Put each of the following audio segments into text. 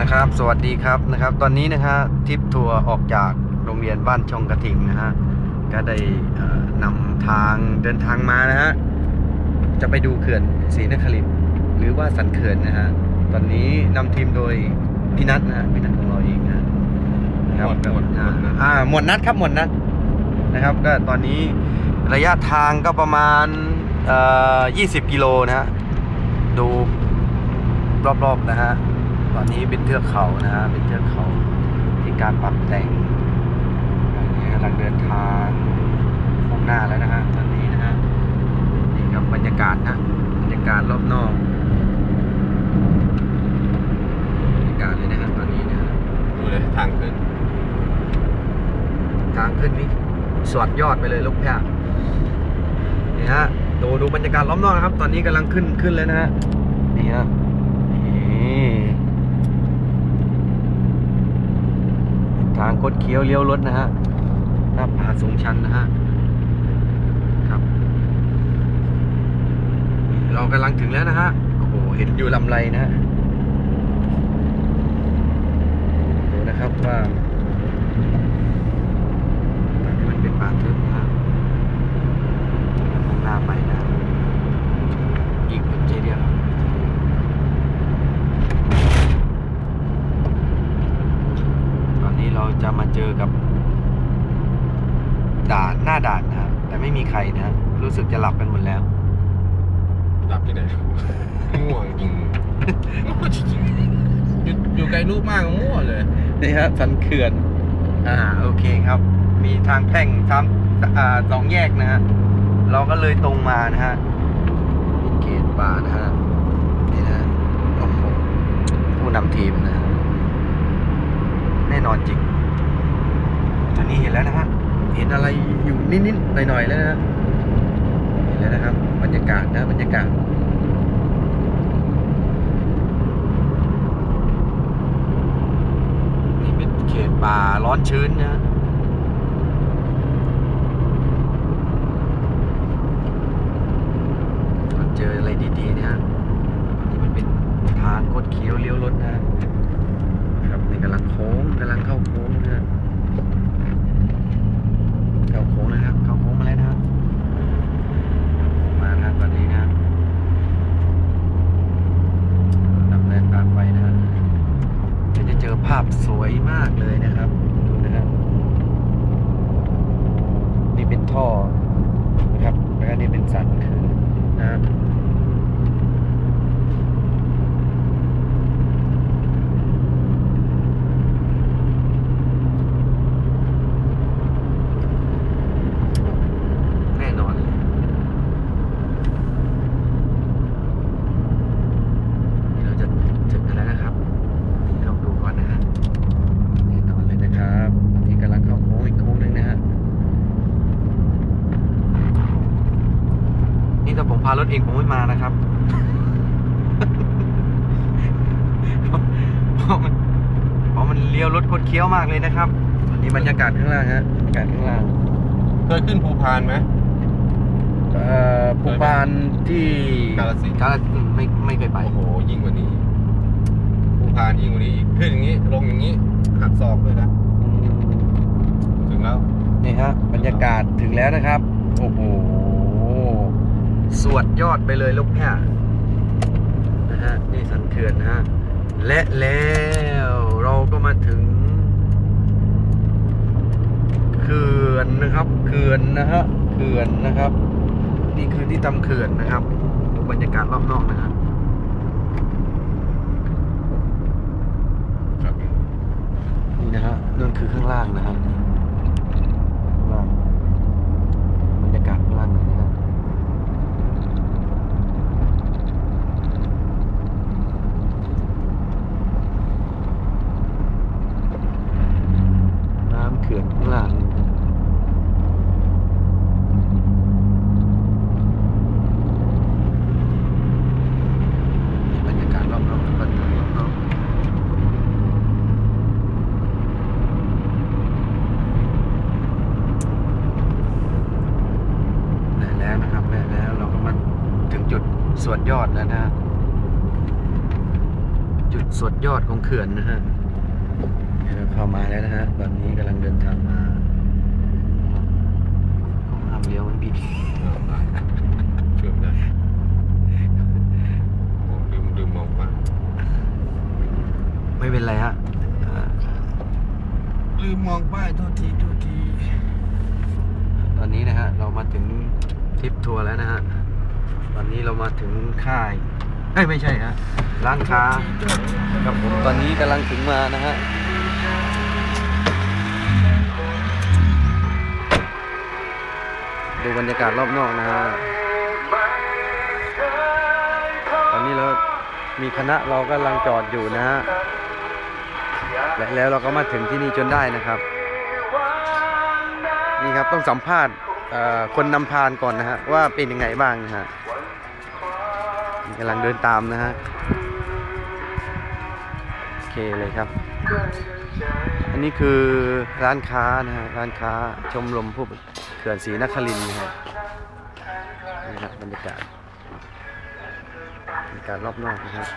นะครับ สวัสดีครับนะครับ ตอนนี้นะฮะทริปทัวร์ออกจากโรงเรียนบ้านช่องกระทิงนะฮะก็ได้เอ่อนำทางเดินทางมานะฮะจะไปดูเขื่อนศรีนครินทร์หรือว่าสันเขื่อนนะฮะตอนนี้นำทีมโดยพี่นัทนะฮะพี่นัทของเราเองนะนะครับหมวดหมวดอ่าหมวดนัทอ่าหมวดนัดครับหมวดนัดนะครับ ก็ตอนนี้ระยะทางก็ประมาณเอ่อ20กิโลนะฮะดูรอบๆนะฮะ ตอนนี้เป็นเทือกเขานะฮะเป็นเทือกเขาที่การปรับแต่งอันนี้กำลังเดินทางมุ่งหน้าแล้วนะฮะตอนนี้นะฮะนี่ครับบรรยากาศนะบรรยากาศรอบนอกบรรยากาศเลยนะฮะตอนนี้นะฮะดูเลยทางขึ้น ทางขึ้นนี่สวดยอดไปเลยลูกแพะนี่ฮะดูดูบรรยากาศรอบนอกนะครับ ตอนนี้กำลังขึ้นขึ้นเลยนะฮะนี่ฮะ นี่ ทางคดเคี้ยวเลี้ยวรถนะฮะหน้าผาสูงชันนะฮะครับ เรากำลังถึงแล้วนะฮะโอ้โหเห็นอยู่ลำไรนะฮะดูนะครับว่าตอนนี้มันเป็นป่าทึบนะฮะมุ่งหน้าไปนะ อีกอึดใจเดียวครับตอนนี้เราจะมาเจอกับ ด่านหน้าด่านนะฮะแต่ไม่มีใครนะฮะรู้ สึกจะหลับกันหมดแล้วหลับที่ไหนง่วงจริงง่วงจริงอยู่อยู่ไกลลูกมากง่วงเลยนี่ฮะสันเขื่อน อ่าโอเคครับ มีทางแพร่งสามอ่าสองแยกนะฮะเราก็เลยตรงมานะฮะมีเขตป่านะฮะนี่นะโอ้โหผู้นำทีมนะฮะแน่นอนจริงตอนนี้เห็นแล้วนะฮะเห็นอะไรอยู่นิดๆหน่อยๆแล้วนะฮะเห็น แล้วนะครับ บรรยากาศนะบรรยากาศนี่เป็นเขตป่าร้อนชื้นนะเจออะไรดีๆนะฮะนี่มันเป็นทางคดเคี้ยวเลี้ยวรถนะฮะครับนี่กำลังโค้งกำลังเข้าโค้งนะฮะเข้าโค้งนะครับ เข้าโค้งมาแล้วนะฮะมานะครับตอนนี้นะฮะดำเนินตามไปนะฮะ เดี๋ยวจะเจอภาพสวยมาก เลยนะครับดูนะครับนี่เป็นท่อนะครับแล้วก็นี่เป็นสันคือนะครับแน่นอนเลยนี่เราจะถึงกันแล้วนะครับ นี่ลองดูก่อนนะฮะแน่นอนเลยนะครับอันนี้กำลังเข้าโค้งอีกโค้งหนึ่งนะฮะ นี่ถ้าผมพารถเองผ มไม่มานะครับเพราะมันเพราะมันเลี้ยวรถคดเคี้ยวมากเลยนะครับอันนี้บรรยากาศข้างล่างฮะบรรยากาศข้างล่างเคยขึ้นภูพานไหมเอ่อภูปานที่กาฬสินธุ์กาฬสินธุ์ไม่ไม่เคยไปโอ้โหยิ่งกว่านี้ภูพานยิ่งกว่านี้อีกขึ้นอย่างนี้ลงอย่างนี้หักศอกเลยนะอืมถึงแล้วนี่ฮะบรรยากาศถึงแล้วนะครับ โอ้โห สวดยอดไปเลยลูกแพ่นะฮะนี่สันเขื่อนนะฮะและแล้วเราก็มาถึงเขื่อนนะครับเขื่อนนะฮะเขื่อนนะครับ นี่คือที่ตำเขื่อนนะครับดูบรรยากาศรอบนอกนะครับนี่นะฮะนั่นคือข้างล่างนะฮะางล่างบรรยากาศข้างล่างเลยนะฮะน้ำ เขื่อนข้างล่างบรรยากาศรอบๆบรรยากาศรอบๆได้แล้วนะครับได้แล้วเราก็มาถึงจุดส่วดยอดแล้วนะ จุดสุดยอดของเขื่อนนะฮะ เดี๋ยวเราเข้ามาแล้วนะฮะ ตอนนี้กำลังเดินทางมาต้องทำเลี้ยวมันพี่เชื่อมได้โอ้ลืมลืมมองว่าไม่เป็นไรฮะอ่าลืมมองป้ายโทษทีโทษที ตอนนี้นะฮะ เรามาถึงทริปทัวร์แล้วนะฮะ ตอนนี้เรามาถึงค่ายเอ้ยไม่ใช่ฮะร้านค้าครับผมตอนนี้กำลังถึงมานะฮะ ดูบรรยากาศรอบนอกนะฮะตอนนี้เรามีคณะเรากำลังจอดอยู่นะฮะและแล้วเราก็มาถึงที่นี่จนได้นะครับ นี่ครับต้องสัมภาษณ์คนนำพานก่อนนะฮะว่าเป็นยังไงบ้างนะฮะกำลังเดินตามนะฮะโอเคเลยครับ อันนี้คือร้านค้านะฮะร้านค้าชมรมผู้ ขื่อนศรีนครินทร์นะฮะนี่ครับบรรยากาศบรรยากาศรอบนอกนะครับ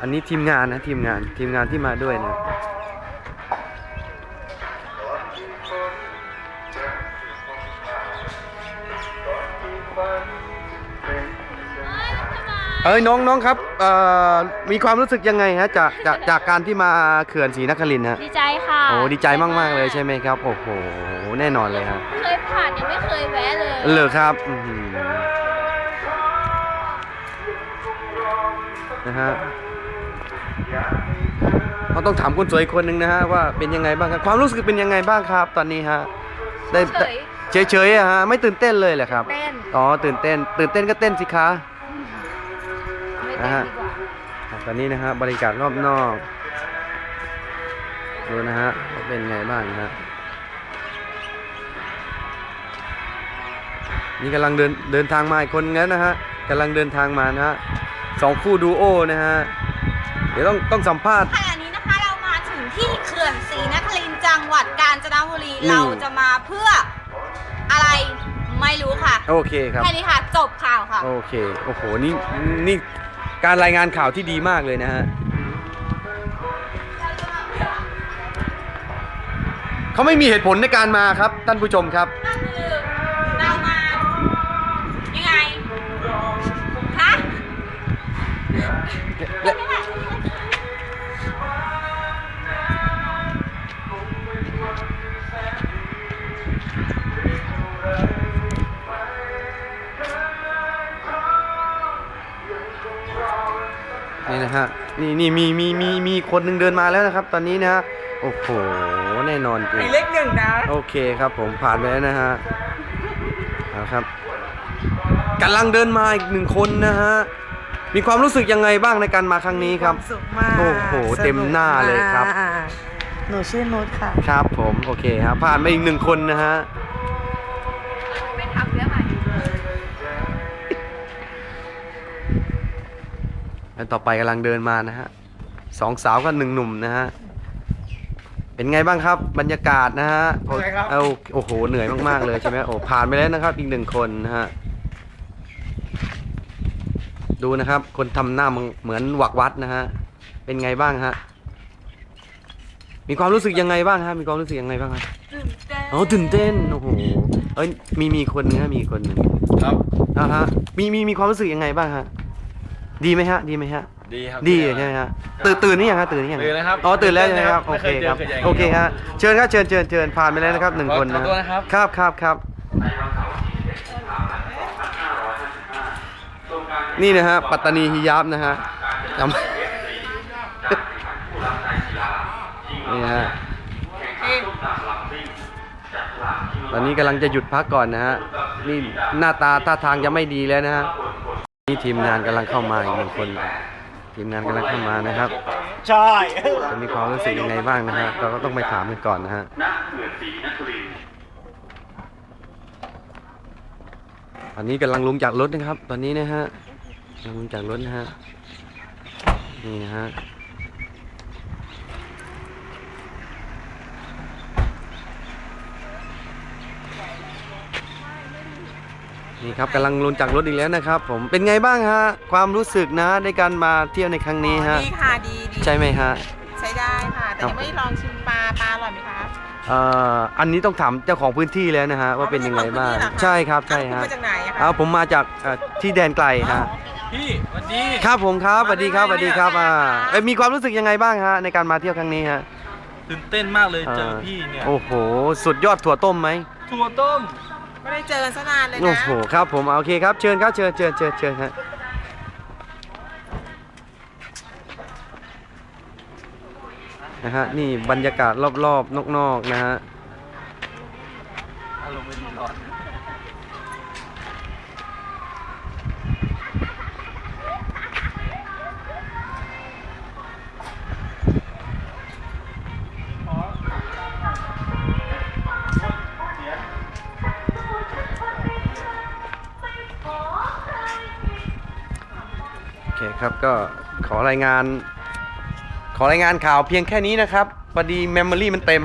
อันนี้ทีมงานนะทีมงานทีมงานที่มาด้วยนะ เอ้ยน้องน้องครับเอ่อมีความรู้สึกยังไงฮะจากจากจากการที่มาเขื่อนศรีนครินทร์ฮะดีใจค่ะโอ้ดีใจมากๆเลยใช่ไหมครับโอ้โหแน่นอนเลยครับเคยผ่านยังไม่เคยแวะเลยเหลอครับอื้อหือนะฮะเราต้องถามคนสวยคนหนึ่งนะฮะว่าเป็นยังไงบ้างครับความรู้สึกเป็นยังไงบ้างครับ ตอนนี้ฮะได้เฉยเฉยๆอะฮะไม่ตื่นเต้นเลยเหรอครับ เต้น อ๋อตื่นเต้น ตื่นเต้นก็เต้นสิคะไม่ นะเต้นฮะดีกว่าตอนนี้นะฮะบริการรอบนอกดูนะฮะว่าเป็นไงบ้างนะฮะนี่กำลังเดินเดินทางมาอีกคนงั้นนะฮะกำลังเดินทางมานะฮะสองคู่ดูโอนะฮะเดี๋ยวต้องต้องสัมภาษณ์ขณะนี้นะคะเรามาถึงที่เขื่อนศรีนครินทร์จังหวัดกาญจนบุรีอืมเราจะมาเพื่ออะไรไม่รู้ค่ะ โอเคครับแค่นี้ค่ะ จบข่าวค่ะ โอเค โอ้โห นี่ นี่ การรายงานข่าวที่ดีมากเลยนะฮะเขาไม่มีเหตุผลในการมาครับท่านผู้ชมครับ ก็คือเรามายังไงคะ นี่นะฮะนี่นี่มีมีมีมีคนหนึ่งเดินมาแล้วนะครับ ตอนนี้นะฮะโอ้โหแน่นอนจริงเล็กหนึ่งนะ โอเคครับผมผ่านไปแล้วนะฮะเอาครับกำลังเดินมาอีกหนึ่งคนนะฮะ มีความรู้สึกยังไงบ้างในการมาครั้งนี้ครับ วามสุขมากโอ้โหเต็มหน้าเลยครับ สนุกมากหนูชื่อนุชค่ะ ครับผมโอเคครับผ่านไปอีกหนึ่งคนนะฮะ แล้วต่อไปกำลังเดินมานะฮะสองสาวกับหนึ่งหนุ่มนะฮะ เป็นไงบ้างครับ บรรยากาศนะฮะเหนื่อยครับ เอาโอ้โห เหนื่อยมากๆเลยใช่ไหมโอ้ผ่านไปแล้วนะครับ อีกหนึ่งคนนะฮะ ดูนะครับ คนทำหน้ามึงเหมือนหวักวัดนะฮะ เป็นไงบ้างฮะ มีความรู้สึกยังไงบ้างฮะ มีความรู้สึกยังไงบ้างฮะตื่นเต้นอ๋อตื่นเต้น โอ้โห เอ้ย มีมีคนนึงฮะ มีคนหนึ่งครับ อ่าฮะ มีมีมีความรู้สึกยังไงบ้างฮะ ดีไหมฮะ ดีไหมฮะ ดีครับดีใช่ไหมฮะ ตื่นตื่นนี่ยังฮะตื่นนี่ยังตื่นแล้วครับอ๋อตื่นแล้วใช่ไหมครับไม่โอเคเคยเจอครับเคยเจออย่างนี้โอเคฮะเชิญครับเชิญเชิญเชิญผ่านไปแล้วนะครับหนึ่งคนขอนะตัวนะครับครับครับครับนี่นะฮะปัตตานีฮิยาบนะฮะจำนี่นะฮะตอนนี้กำลังจะหยุดพักก่อนนะฮะนี่หน้าตาท่าทางจะไม่ดีแล้วนะฮะ นี่ทีมงานกำลังเข้ามาอีกหนึ่งคน ทีมงานกำลังเข้ามานะครับ ใช่จะมีความรู้สึกยังไงบ้างนะฮะเราก็ต้องไปถามกันก่อนนะฮะตอนนี้กำลังลงจากรถนะครับ ตอนนี้นะฮะกำลังลงจากรถนะฮะนี่นะฮะ นี่ครับกำลังลงจากรถอีกแล้วนะครับ ผมเป็นไงบ้างฮะความรู้สึกนะในการมาเที่ยวในครั้งนี้ฮะดีค่ะดีดีใช่ไหมฮะ ใช้ได้ค่ะ แต่ครับยังไม่ลองชิมปลาปลาอร่อยไหมคะเอ่ออันนี้ต้องถามเจ้าของพื้นที่แล้วนะฮะว่าเป็นยังไงบ้างอ๋อเป็นเจ้าของพื้นที่เหรอคะใช่ครับใช่อ้าวฮะคุณมาจากไหนอะคะอ่าผมมาจากเอ่อที่แดนไกลฮะพี่สวัสดี ครับผมครับสวัสดีครับสวัสดีครับอ่าค่ะเอ้ยมีความรู้สึกยังไงบ้างฮะในการมาเที่ยวครั้งนี้ฮะตื่นเต้นมากเลยเจอพี่เนี่ยโอ้โห สุดยอดถั่วต้มไหมถั่วต้ม ไม่ได้เจอกันซะนานเลยนะ โอ้โหครับผมโอเคครับเชิญครับเชิญเชิญเชิญเชิญฮะนะฮะนี่บรรยากาศรอบๆนอกๆนะฮะ ครับก็ขอรายงาน ขอรายงานข่าวเพียงแค่นี้นะครับพอดีเมมโมรี่มันเต็ม